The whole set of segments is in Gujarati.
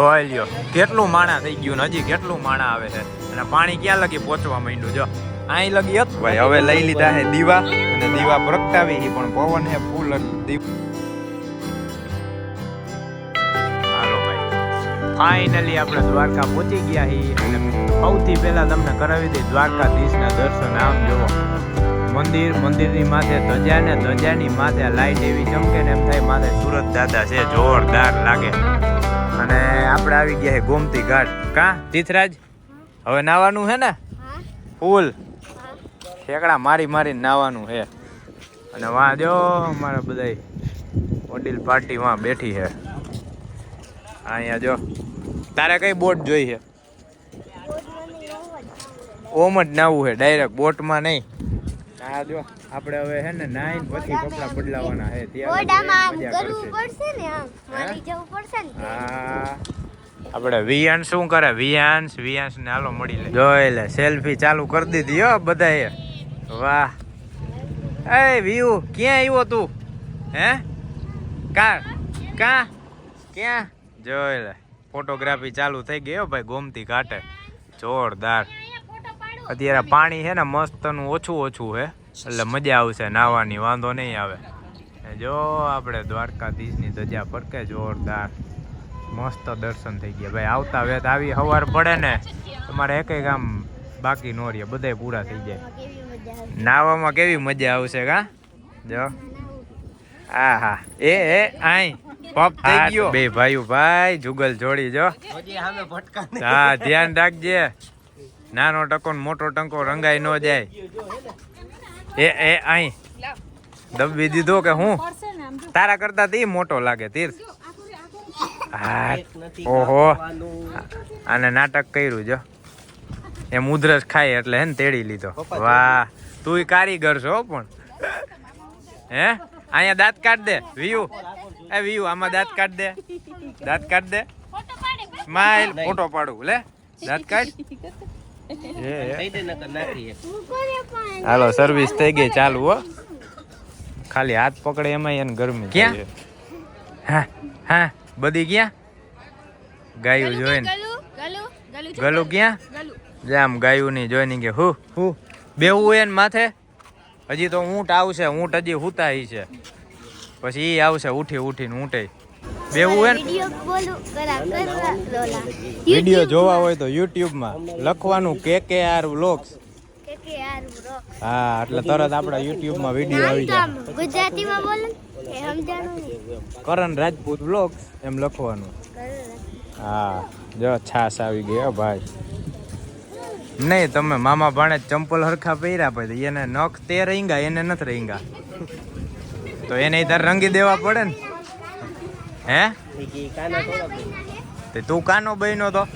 જોઈ લ્યો. કેટલું માણા થઈ ગયું ને હજી કેટલું માણા આવે છે. અને પાણી ક્યાં લગી પહોંચવા માંડ્યું? જો અહીં લગી હતું. ભાઈ હવે લઈ લીધા છે દીવા અને દીવા પ્રગટાવી છે પણ પવન હે ફૂલ દીવ હાલો ભાઈ. ફાઇનલી આપણે દ્વારકા પહોંચી ગયા છીએ અને સૌથી પહેલા તમને કરાવી દઈ દ્વારકાધીશના દર્શન. આમ જોવો મંદિર મંદિરની માથે ધજા ને ધજાની માથે લાઈટ એવી ચમકે ને એમ થાય માથે સુરત દાદા છે જોરદાર લાગે. અને આપણે આવી ગયા છે ગોમતી ઘાટ. કા? તીથરાજ? હવે નાવાનું છે ને? ફૂલ. ઠેકડા મારી મારીને નાવાનું છે અને વાં જો અમારા બધા વડીલ પાર્ટી વાં બેઠી છે અહીંયા જો, તારે કઈ બોટ જોઈ છે ઓમ જ નાવું છે ડાયરેક્ટ બોટમાં નહીં. આ જો આપણે હવે હે ને નાઈન પછી કપડાં બદલાવાના હે ત્યાં કરવું પડશે. ને આમ મારી જવું પડશે ને? હા. આપણે વિયાન શું કરે? વિયાન્સ વિયાન્સ ને હાલો મળી લે. જો લે સેલ્ફી ચાલુ કરી દીધી હો બધાએ. વાહ. એ વ્યુ ક્યાં આવ્યો તું? હે? કા કા ક્યાં? જો એટલે ફોટોગ્રાફી ચાલુ થઈ ગઈ હો ભાઈ ગોમતી કાટે જોરદાર. અત્યારે પાણી છે ને મસ્તનું ઓછું ઓછું છે એટલે મજા આવશે નાહવાની વાંધો નહીં આવે. જો આપણે દ્વારકાધીશની ધજા ફરકે જોરદાર મસ્ત દર્શન થઈ ગયા. ભાઈ આવતા વેત આવી સવાર પડે ને તમારે એક એક આમ બાકી નો રહે બધા પૂરા થઈ જાય. કેવી મજા નાવામાં કેવી મજા આવશે કા? જો. આ હા. એ એ આઈ. પપ થઈ ગયો. બે ભાઈઓ ભાઈ જુગલ જોડી જો. હા ધ્યાન રાખજે. નાનો ટકો મોટો ટંકો રંગાઈ ન જાય. એ એ આઈ. દબી દીધો કે હું? તારા કરતા તી મોટો લાગે તીર્થ હા ઓહો. આને નાટક કર્યું જો. એમ ઉધરસ ખાય એટલે હે ને તેડી લીધો. વાહ. તું કારીગર છો પણ. હે? અહીંયા દાંત કાઢ દે વ્યુ. એ વ્યુ આમાં દાંત કાઢ દે. દાંત કાઢ દે. સ્માઈલ ફોટો પાડું લે. દાંત કાઢ. હાલો સર્વિસ થઈ ગઈ ચાલુ હો. ખાલી હાથ પકડે એમાં એને ગરમી ક્યાં? હા હા. બધી ક્યાં? ગાયું જોઈને. ગલુ ગલુ ગલુ ગલું ક્યાં? જામ ગાયું ની જોઈને કે હું હું બેવું એને માથે? હજી તો ઊંટ આવશે ઊંટ હજી હુતાઈ છે. પછી એ આવશે ઉઠી ઉઠીને ઊંટે. બેવું હે વિડિયો બોલું કરા કરા લોલા. વીડિયો જોવા હોય તો યુટ્યુબમાં લખવાનું કે કે આર વ્લોગ્સ. હા એટલે તરત આપણા યુટ્યુબમાં વીડિયો આવી જાય. ગુજરાતીમાં બોલો કરણ રાજપૂત વ્લોગ્સ એમ લખવાનું. હા જો છાસ આવી ગઈ હો ભાઈ. નહીં તમે મામા ભાણે ચંપલ હરખા પહેર્યા પછી એને નખ તે રીંગા એને નથી રીંગા. તો એને તાર રંગી દેવા પડે ને. હે? તે તું કાનો બન્યો તો?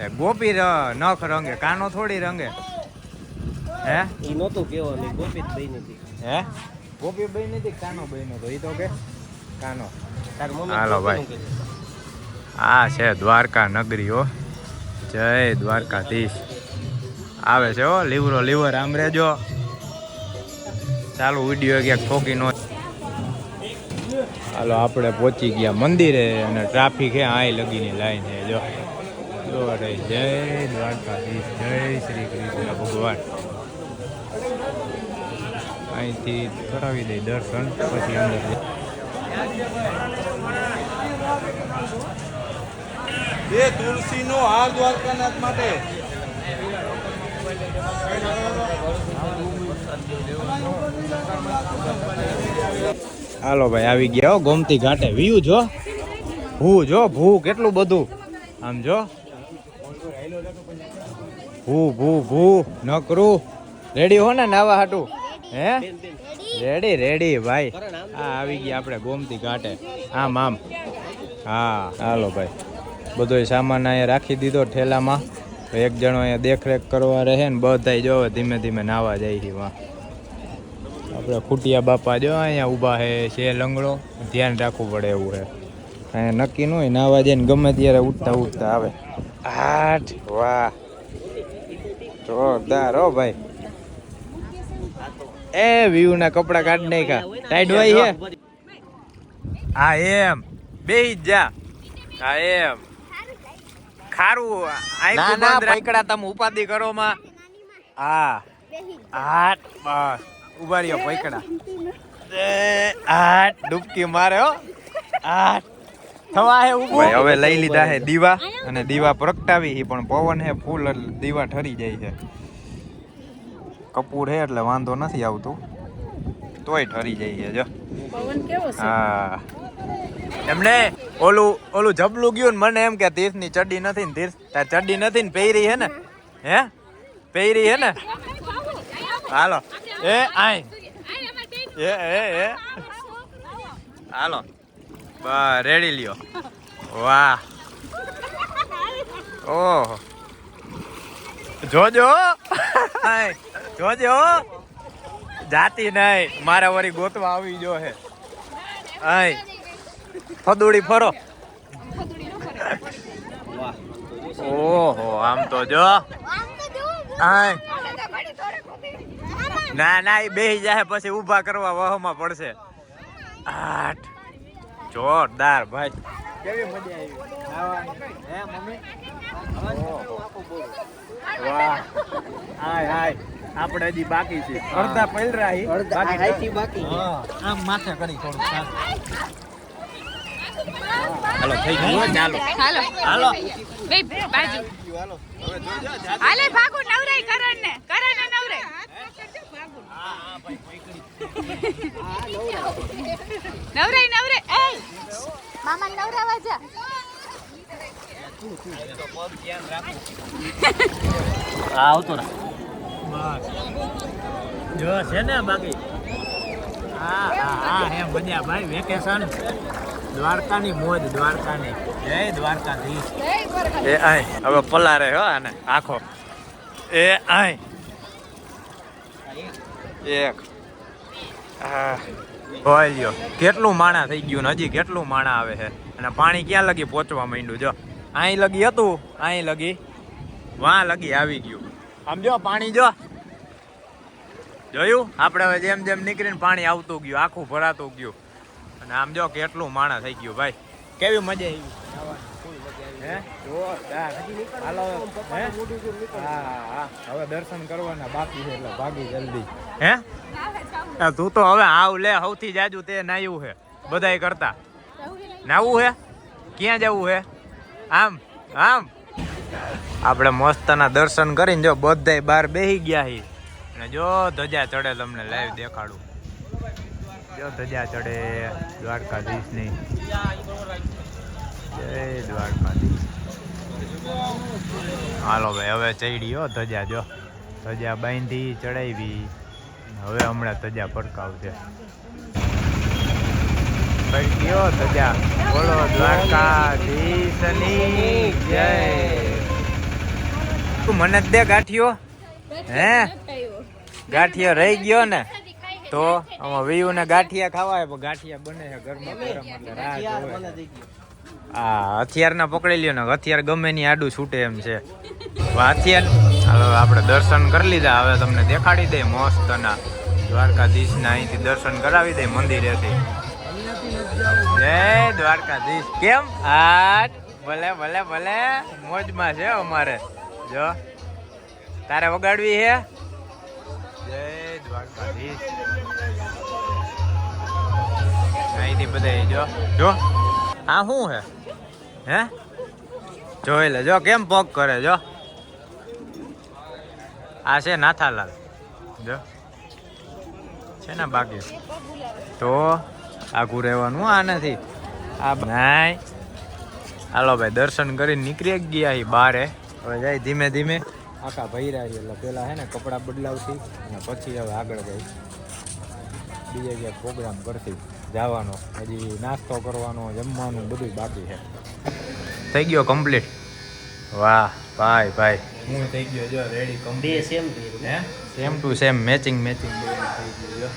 એ ગોપી ર- નખ રંગે કાનો થોડી રંગે. હે? ઈ નહોતું કેવાનું ગોપિત ભાઈ હતી હે? ગોપી બઈ હતી કાનો બન્યો તો? એ તો કે કાનો. તાર મમ્મી હાલો ભાઈ. આ છે દ્વારકા નગરી હો. જય દ્વારકાધીશ. આવે છે હો લીવરો લીવર આમ રેજો ચાલુ વીડિયો ક્યાંક ઠોકી નો હાલો, આપણે પહોંચી ગયા મંદિરે અને ટ્રાફિક હે, આય લગીને લાઈન હે, જો. જો રે જય દ્વારકાધીશ, જય શ્રી કૃષ્ણ ભગવાન. અહીંથી કરાવી દઈ દર્શન, પછી અંદર. એ તુલસીનો હાર દ્વારકાનાથ માટે. હાલો ભાઈ, આવી ગયા હો ગોમતી ઘાટે. વ્યૂ જો. ભૂ જો, ભૂ કેટલું બધું. આમ જો. ભૂ ભૂ ભૂ, નકરું. રેડી હો ને નાવા હાટું? હે? રેડી રેડી ભાઈ. હા આવી ગયા આપણે ગોમતી ઘાટે. આમ આમ. હા, હાલો ભાઈ. બધો સામાન અહીંયા રાખી દીધો ઠેલામાં. એક જણો અહીંયા દેખરેખ કરવા રહે ને બધાય જો ધીમે ધીમે નાવા જાય છે વાં આપણે ખૂટિયા બાપા જો અહીંયા ઊભા છે છે લંગડો. ધ્યાન રાખવું પડે એવું છે અહીંયા નક્કી ન હોય નાવા જઈને ગમે ત્યારે ઉઠતા ઉઠતા આવે. આઠ વાહ. જોરદાર હો ભાઈ. એ વ્યૂ ના કપડા કાઢી નાખ્યા. ટાઈટ હોય છે? હા એમ. બે જા હા એમ. ખારું બંધ પકડા તમે ઉપાધિ કરો માં. હા. આઠ બસ. ઊભા રહ્યો એ આટ ડૂબકી મારે હો. આઠ. થવા હે ઊભો. હવે લઈ લીધા હે દીવા અને દીવા પ્રગટાવી હી પણ પવન હે ફૂલ દીવા ઠરી જાય છે કપૂર હે એટલે વાંધો નથી આવતું. તોય ઠરી જાય છે જો. પવન કેવો છે? હા. એમને ઓલું ઓલું જબલું ગયું ને મને એમ કે તીર્થની ચડ્ડી નથી ને તીર્થ તાર ચડ્ડી નથી ને પહેરી હે ને? હે? પહેરી હે ને? હાલો. એ આય. એ એ એ. હાલો. રેડી લ્યો. વાહ. ઓહો. જોજો. જોજો. જાતી નહીં મારા વળી ગોતવા આવી જો હે. અહીં ફદુડી ફરો. ઓહો આમ તો જો. આય. ના ના એ બેહી જાય પછી ઊભા કરવા વહમાં પડશે. આઠ. જોરદાર ભાઈ. કેવી મજા આવી? હે મમ્મી? વાહ. હાય હાય. આપણે હજી બાકી છે અડધા પલરા હી. બાકી બાકી. આમ માથે કરી થોડું હાલો થઈ ગયું. ચાલો. હાલો. હાલો. બે બાજુ. હાલો. હવે જોજો જાતે. હાલે ભાગુ નવરાઈ કરણ ને કરણ નવરાઈ નવરાઈ નવરાઈ એ મામા નવરાવા જા. હા આવતો ને જો છે ને બાકી. હા હા હા હે મજા. ભાઈ વેકેશન દ્વારકાની મોજ દ્વારકાની. જય દ્વારકાધીશ. એ આય. હવે પલારે હો આને આખો. એ આય. એક. લ્યો. કેટલું માણા થઈ ગયું ને હજી કેટલું માણા આવે છે? અને પાણી ક્યાં લગી પહોંચવા માંડ્યું? જો અહીં લગી હતું અહીં લગી. વાં લગી આવી ગયું. આમ જો, પાણી જો. જોયું? આપણે હવે જેમ જેમ નીકળીને પાણી આવતું ગયું, આખું ભરાતું ગયું. અને આમ જો, કેટલું માણા થઈ ગયું, ભાઈ. કેવી મજા આવી. હવે દર્શન કરવાના બાકી છે એટલે ભાગી જલ્દી. હે? તું તો હવે આવ લે, સૌથી જાજુ તે નાયું છે. બધાય કરતા. નાવું હે? ક્યાં જવું હે? આમ આમ. આપણે મસ્તના દર્શન કરીને જો બધાય બહાર બેસી ગયા હી. અને જો ધજા ચડે તમને લાઈવ દેખાડું. જો ધજા ચડે દ્વારકાધીશની હાલો ભાઈ, હવે ચડી હો ધજા, જો. ધજા બાંધી ચડાવી. હવે હમણાં ધજા પડકાવજે પડ્યો ધજા. બોલો દ્વારકાધીશની જય. તું મને જ દે ગાંઠિયો, હે? ગાંઠિયો રહી ગયો ને, તો આમાં વીયુ ને ગાંઠિયા ખાવા પણ ગાંઠિયા બને છે ઘરમાં ગરમ એટલે રાહ. આ હથિયાર ના પકડી લ્યો ને હથિયાર ગમે ની આડું છૂટે એમ છે. હથિયાર, હવે આપણે દર્શન કરી લીધા, હવે તમને દેખાડી દે મસ્ત ના. દ્વારકાધીશ ના અહીંથી દર્શન કરાવી દે મંદિરેથી. જય દ્વારકાધીશ. કેમ? આજ? ભલે ભલે ભલે. મોજમાં છે અમારે. જો. તારે વગાડવી છે જય દ્વારકાધીશ. અહીંથી બધા જો. જો. આ શું હે હે? જોઈ લે જો કેમ પગ કરે જો? આ છે નાથાલાલ. જો. છે ને બાકી? તો આઘું રહેવાનું આ નથી આ નાય. હાલો ભાઈ, દર્શન કરીને નીકળી ગયા બારે. હવે જાય ધીમે ધીમે. આખા ભૈરા છે એટલે પેલા હે ને કપડાં બદલાવતી અને પછી હવે આગળ જાય બીજે ક્યાંક પ્રોગ્રામ કરતી જવાનો હજી નાસ્તો કરવાનો જમવાનું બધું બાકી છે. થઈ ગયો કમ્પ્લીટ વાહ ભાઈ ભાઈ. હું થઈ ગયો જો રેડી કમ્પ્લીટ સેમ હે? Same to same matching matching થઈ ગયો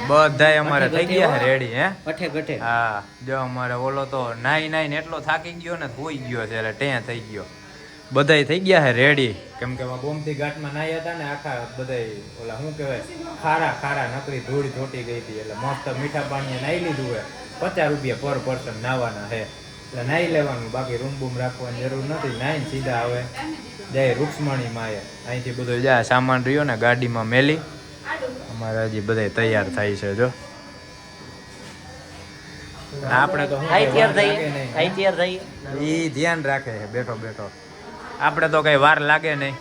બધા બધાય અમારે થઈ ગયા રેડી હે? અઠે ગઠે હા જો અમારે ઓલો તો નાઈ નાઈ ને એટલો થાકી ગયો ને ધોઈ ગયો છે એટલે ત્યાં થઈ ગયો. બધાય થઈ ગયા છે રેડી કેમ કે ગોમતી ઘાટમાં નાહ્યા હતા ને આખા બધાય ઓલા શું કહેવાય ખારા ખારા નકરી ધૂળ ચોટી ગઈ હતી એટલે મસ્ત મીઠા પાણીએ નાહી લીધું હોય પચાસ રૂપિયા પર પર્સન નાવાના હે. એટલે નાહી લેવાનું બાકી રૂમ બૂમ રાખવાની જરૂર નથી. નાહીને સીધા આવે. જાય રૂક્ષ્મણી માએ. અહીંથી બધો જાય સામાન રહ્યો ને ગાડીમાં મેલી. અમારે હજી બધા તૈયાર થાય છે જો. આપણે તો શું આઈ કઈ તૈયાર થઈ. લાગે નહીં. આઈ તૈયાર થઈ. ઈ ધ્યાન રાખે છે બેઠો બેઠો. આપણે તો કઈ વાર લાગે નહીં.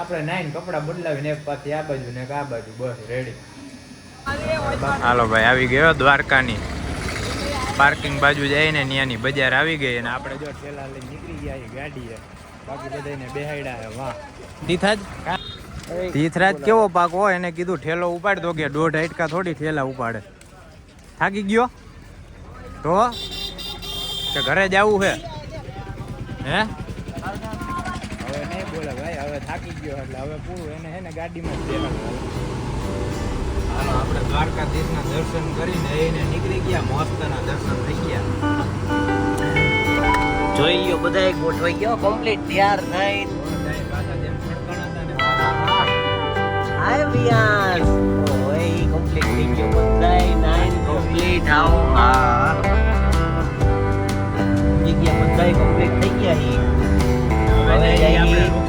આપણે નાઈન કપડાં બદલાવીને એક પાછી આ બાજુ ને આ બાજુ બસ રેડી હાલો ભાઈ આવી ગયો દ્વારકાની. પાર્કિંગ બાજુ જઈને ત્યાંની બજાર આવી ગઈ અને આપણે જો ઠેલા લઈને નીકળી ગયા ગાડીએ બાકી બધાને બેહાડ્યા છે વાહ. તીથરાજ? તીથરાજ કેવો પાક હોય? એને કીધું ઠેલો ઉપાડ દો કે દોઢ હાઈટકા થોડી ઠેલા ઉપાડે. થાકી ગયો? તો? કે ઘરે જવું છે? હે? હવે નહીં બોલે ભાઈ, હવે થાકી ગયો એટલે હવે પૂરું. એને હે ને ગાડીમાં જ હાલો, આપણે દ્વારકાધીશના દર્શન કરીને એને નીકળી ગયા, મોસ્તના દર્શન થઈ ગયા. જોઈ ગયો બધા ગોઠવાઈ ગયો કમ્પ્લીટ તૈયાર થઈ. હાય વિયાર ઓય કમ્પ્લીટ થઈ ગયો બધા નાઈન કમ્પ્લીટ આવો ગયા બધા કમ્પ્લીટ થઈ ગયા Yeah. ahí